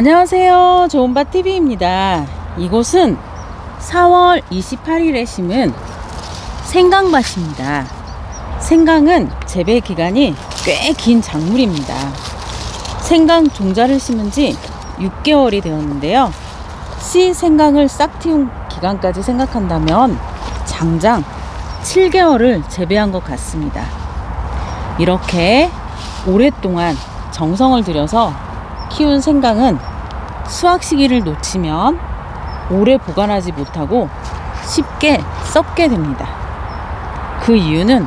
안녕하세요. 좋은밭TV입니다. 이곳은 4월 28일에 심은 생강밭입니다. 생강은 재배 기간이 꽤 긴 작물입니다. 생강 종자를 심은 지 6개월이 되었는데요. 씨 생강을 싹 틔운 기간까지 생각한다면 장장 7개월을 재배한 것 같습니다. 이렇게 오랫동안 정성을 들여서 키운 생강은 수확 시기를 놓치면 오래 보관하지 못하고 쉽게 썩게 됩니다. 그 이유는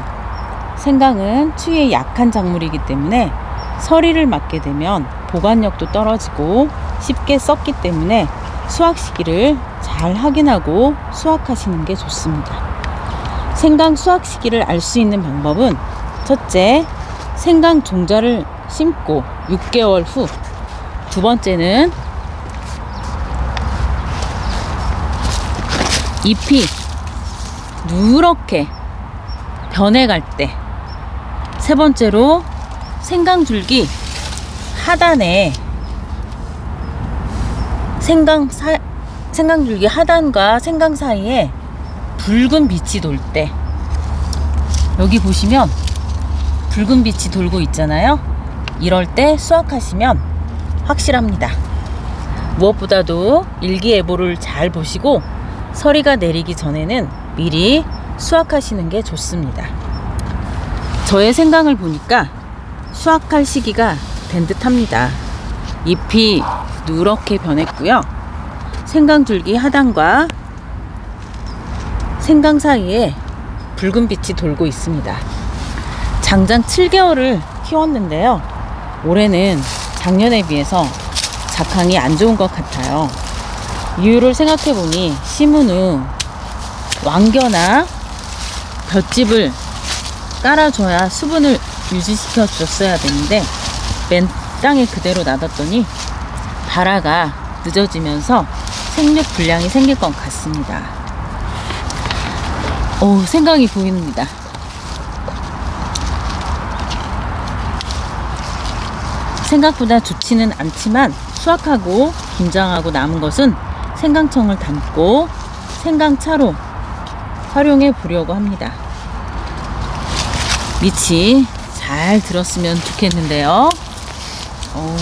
생강은 추위에 약한 작물이기 때문에 서리를 맞게 되면 보관력도 떨어지고 쉽게 썩기 때문에 수확 시기를 잘 확인하고 수확하시는 게 좋습니다. 생강 수확 시기를 알 수 있는 방법은 첫째, 생강 종자를 심고 6개월 후 두 번째는 잎이 누렇게 변해갈 때. 세 번째로 생강줄기 하단에 생강 사, 생강줄기 하단과 생강 사이에 붉은 빛이 돌 때. 여기 보시면 붉은 빛이 돌고 있잖아요. 이럴 때 수확하시면 확실합니다. 무엇보다도 일기예보를 잘 보시고 서리가 내리기 전에는 미리 수확하시는 게 좋습니다. 저의 생강을 보니까 수확할 시기가 된 듯합니다. 잎이 누렇게 변했고요. 생강줄기 하단과 생강 사이에 붉은 빛이 돌고 있습니다. 장장 7개월을 키웠는데요. 올해는 작년에 비해서 작황이 안 좋은 것 같아요. 이유를 생각해 보니 심은 후 왕겨나 볏짚을 깔아줘야 수분을 유지시켜 줬어야 되는데 맨 땅에 그대로 놔뒀더니 발화가 늦어지면서 생육 불량이 생길 것 같습니다. 오, 생강이 보입니다. 생각보다 좋지는 않지만 수확하고 김장하고 남은 것은 생강청을 담고 생강차로 활용해 보려고 합니다. 밑이 잘 들었으면 좋겠는데요. 어,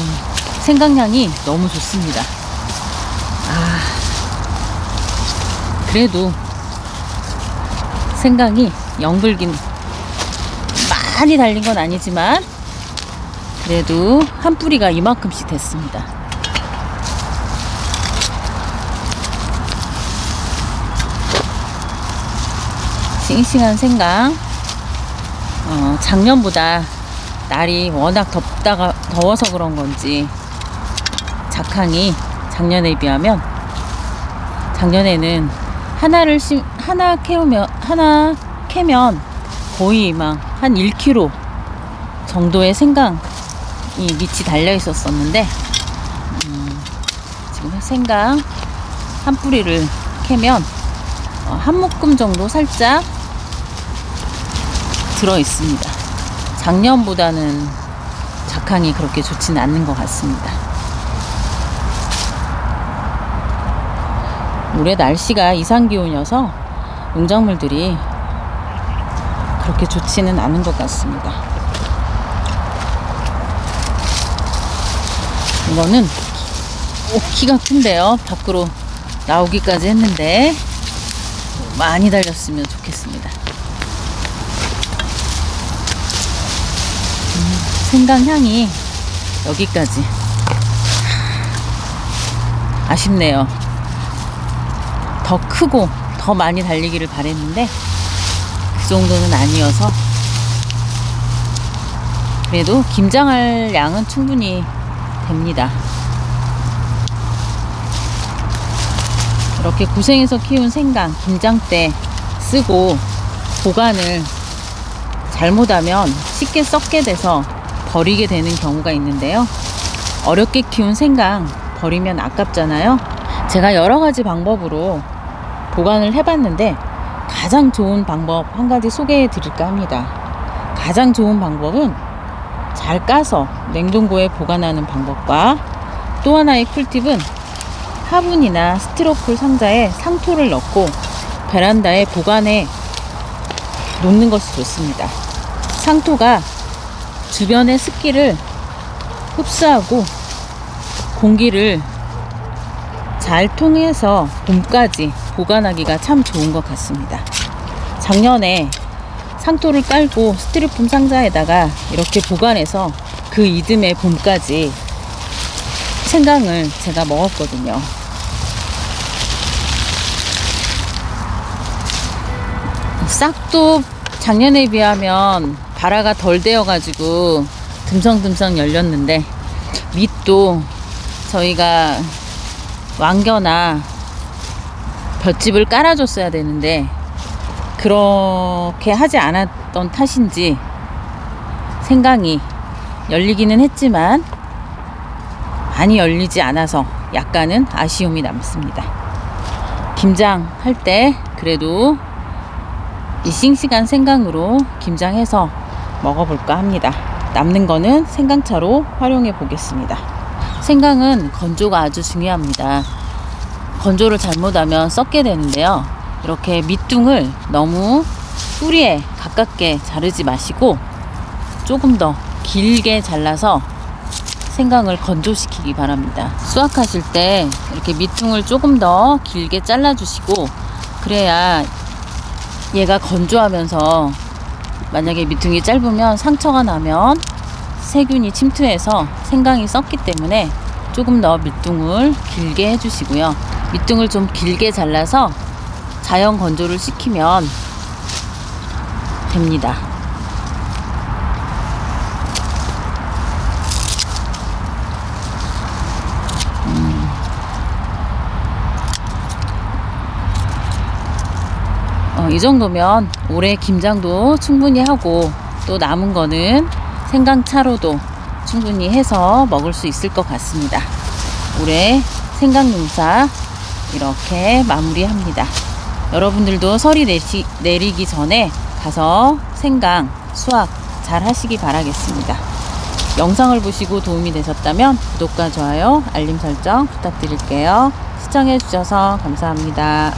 생강향이 너무 좋습니다. 아, 그래도 생강이 연글긴 많이 달린 건 아니지만 그래도 한 뿌리가 이만큼씩 됐습니다. 싱싱한 생강. 어, 작년보다 날이 워낙 덥다가 더워서 그런 건지 작황이 작년에 비하면 작년에는 하나를 심 하나 캐우면 하나 캐면 거의 막 한 1kg 정도의 생강 이 밑이 달려 있었었는데 음, 지금 생강 한 뿌리를 캐면 어, 한 묶음 정도 살짝 들어 있습니다. 작년보다는 작황이 그렇게 좋지는 않는 것 같습니다. 올해 날씨가 이상 기온이어서 농작물들이 그렇게 좋지는 않은 것 같습니다. 이거는 오, 키가 큰데요. 밖으로 나오기까지 했는데 많이 달렸으면 좋겠습니다. 음, 생강 향이 여기까지 아쉽네요. 더 크고 더 많이 달리기를 바랬는데 그 정도는 아니어서 그래도 김장할 양은 충분히 됩니다. 이렇게 고생해서 키운 생강 김장 때 쓰고 보관을 잘못하면 쉽게 썩게 돼서 버리게 되는 경우가 있는데요. 어렵게 키운 생강 버리면 아깝잖아요. 제가 여러 가지 방법으로 보관을 해봤는데 가장 좋은 방법 한 가지 소개해 드릴까 합니다. 가장 좋은 방법은 잘 까서 냉동고에 보관하는 방법과 또 하나의 꿀팁은 화분이나 스티로폴 상자에 상토를 넣고 베란다에 보관해 놓는 것이 좋습니다. 상토가 주변의 습기를 흡수하고 공기를 잘 통해서 봄까지 보관하기가 참 좋은 것 같습니다. 작년에 상토를 깔고 스티로폼 상자에다가 이렇게 보관해서 그 이듬해 봄까지 생강을 제가 먹었거든요. 싹도 작년에 비하면 발화가 덜 되어가지고 듬성듬성 열렸는데 밑도 저희가 왕겨나 볏집을 깔아줬어야 되는데 그렇게 하지 않았던 탓인지 생강이 열리기는 했지만 많이 열리지 않아서 약간은 아쉬움이 남습니다. 김장 할 때 그래도 이 싱싱한 생강으로 김장해서 먹어볼까 합니다. 남는 거는 생강차로 활용해 보겠습니다. 생강은 건조가 아주 중요합니다. 건조를 잘못하면 썩게 되는데요. 이렇게 밑둥을 너무 뿌리에 가깝게 자르지 마시고 조금 더 길게 잘라서 생강을 건조시키기 바랍니다. 수확하실 때 이렇게 밑둥을 조금 더 길게 잘라주시고 그래야 얘가 건조하면서 만약에 밑둥이 짧으면 상처가 나면 세균이 침투해서 생강이 썩기 때문에 조금 더 밑둥을 길게 해주시고요. 밑둥을 좀 길게 잘라서 자연 건조를 시키면 됩니다. 음. 어, 이 정도면 올해 김장도 충분히 하고 또 남은 거는 생강차로도 충분히 해서 먹을 수 있을 것 같습니다. 올해 생강 농사 이렇게 마무리합니다. 여러분들도 설이 내시, 내리기 전에 가서 생강 수확 잘 하시기 바라겠습니다. 영상을 보시고 도움이 되셨다면 구독과 좋아요, 알림 설정 부탁드릴게요. 시청해 주셔서 감사합니다.